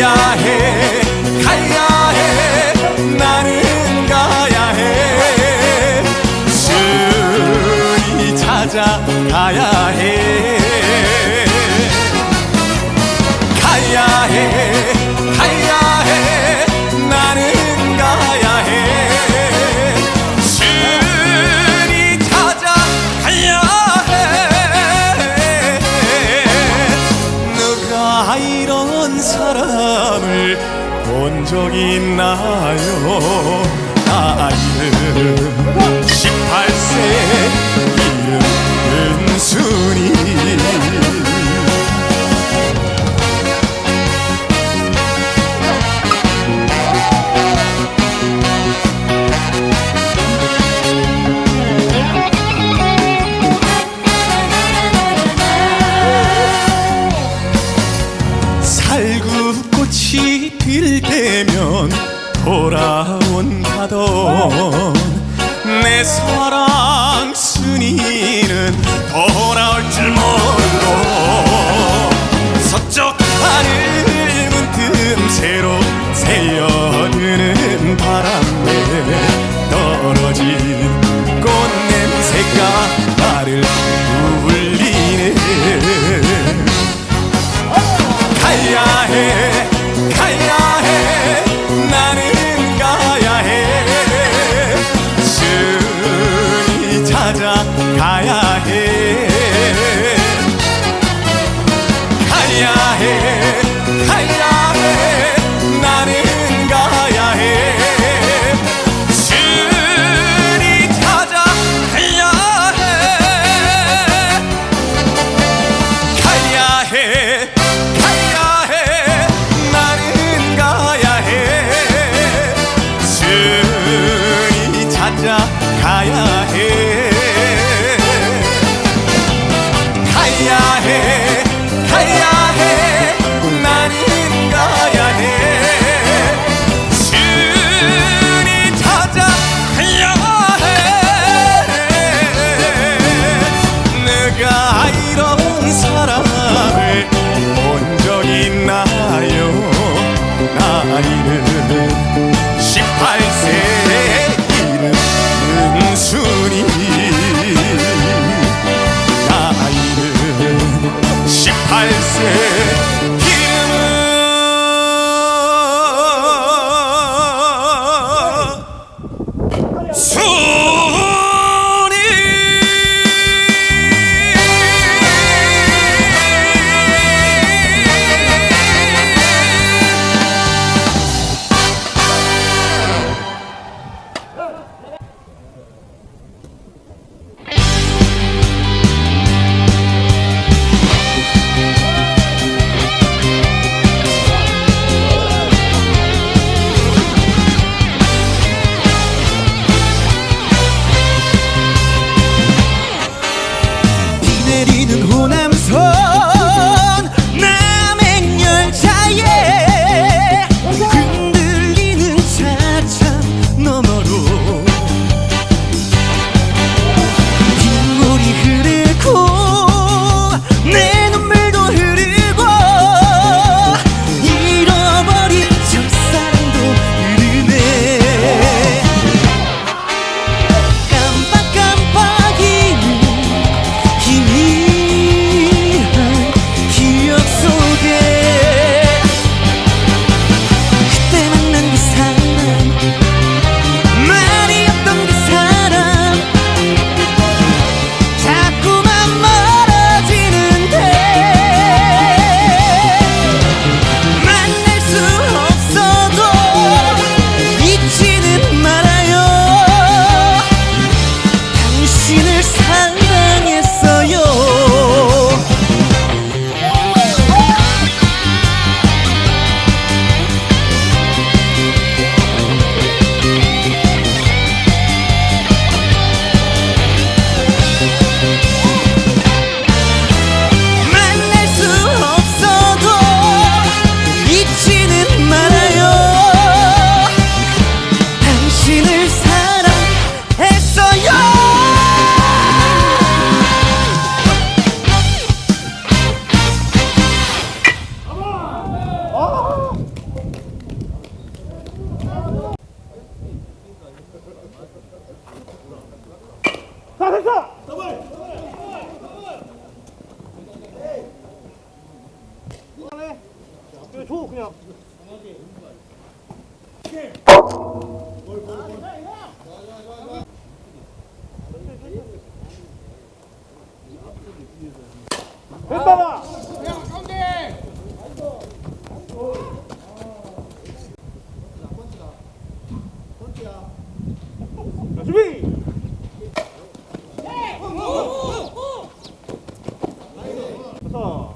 가야 해 가야 해 나는 가야 해. 순이 찾아 가야 해. 가야 해 본 적 있나요? 아, 나 이름 자 됐어! 이거 줘 그냥 됐다 자, 준비 됐어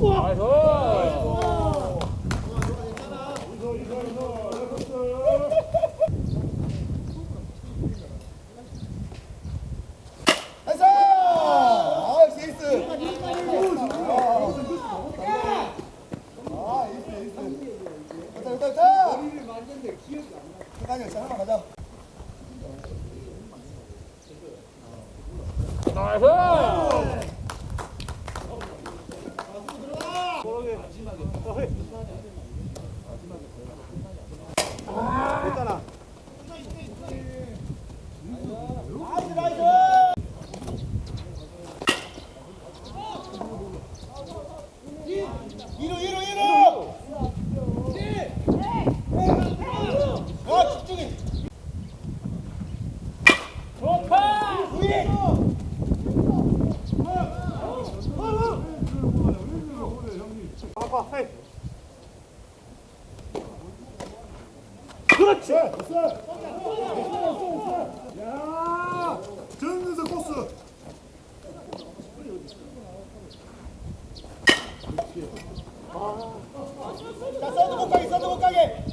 나이스! 아, 에이스! 아, 에이스, 에이스. 됐다, 됐다, 됐다! 시간이 자, 하나만 가자. 됐잖아 이루, 이루, 이루! 아, 집중해! 아빠 헤이 그렇지 전면서 코스! 자, 사이드 못 가게, 사이드 못 가게!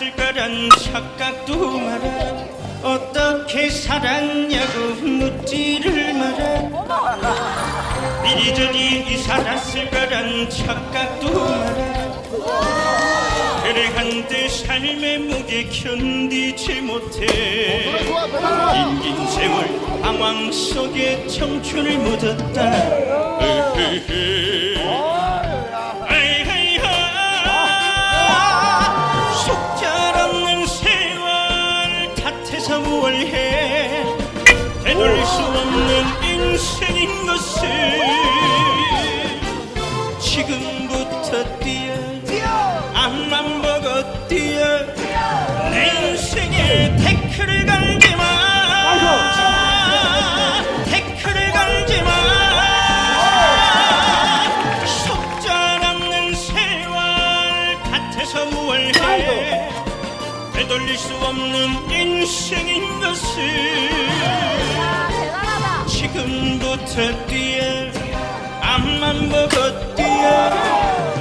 갔을 거란 착각도 마라. 어떻게 살았냐고 묻지를 마라. 이리저리 갔을 거란 착각도 마라. 그래 한때 삶의 무게 견디지 못해. 긴긴 세월 방황 속에 청춘을 묻었다. 으흐흐. 없는 인생인 것을 지금부터 뛰어 앞만 보고 뛰어.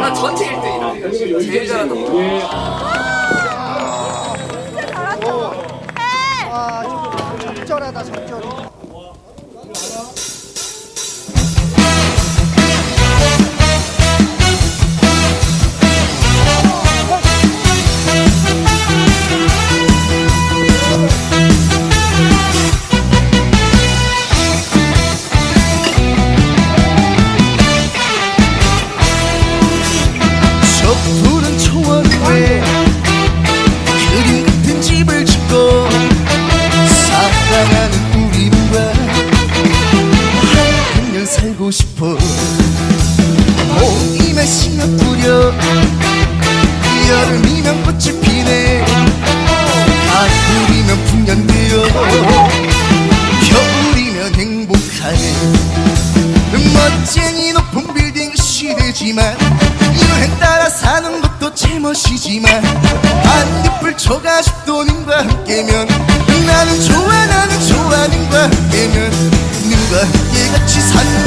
나 전체 1등이라 제일 잘하는 거. 멋이지만 반딧불 초가 십도님과 함께면 나는 좋아 나는 좋아 님과 함께면 님과 함께 같이 산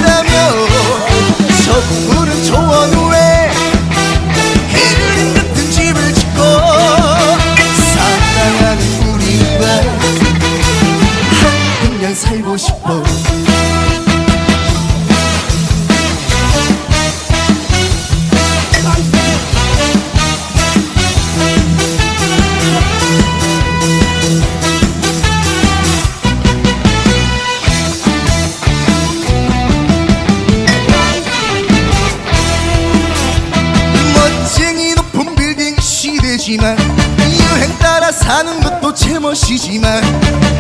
멋이지만 유행 따라 사는 것도 제멋이지만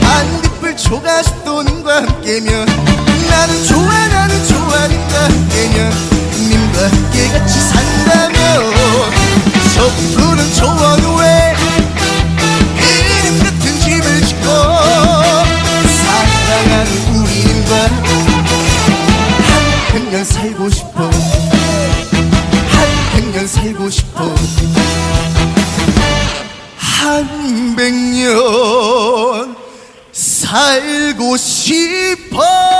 반딧불 조가식 돈과 함께면 나는 좋아 나는 좋아 님과 함께면 님과 함께 같이 산다면 저 푸른 초원 위에 이름 같은 집을 짓고 사랑하는 우리 님과 한 백년 살고 싶어. 한 백년 살고 싶어. 삼백년 살고 싶어.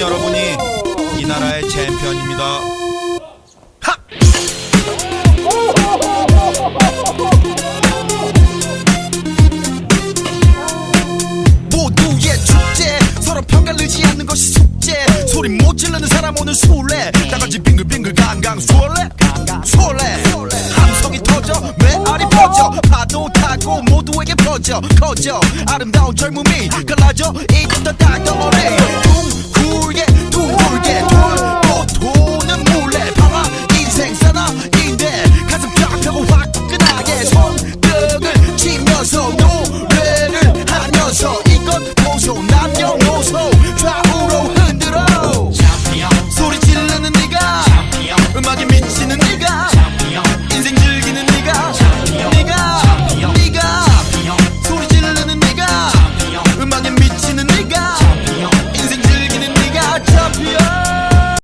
여러분이 이 나라의 챔피언입니다. 하! 모두의 축제 서로 평가를 지 않는 것이 숙제. 소리 못 질르는 사람 오늘 술래. 다같이 빙글빙글 강강 술래? 술래. 함성이 터져 메아리 퍼져. 파도 타고 모두에게 퍼져 커져. 아름다운 젊음이 갈라져. 이끝도 다 덩어리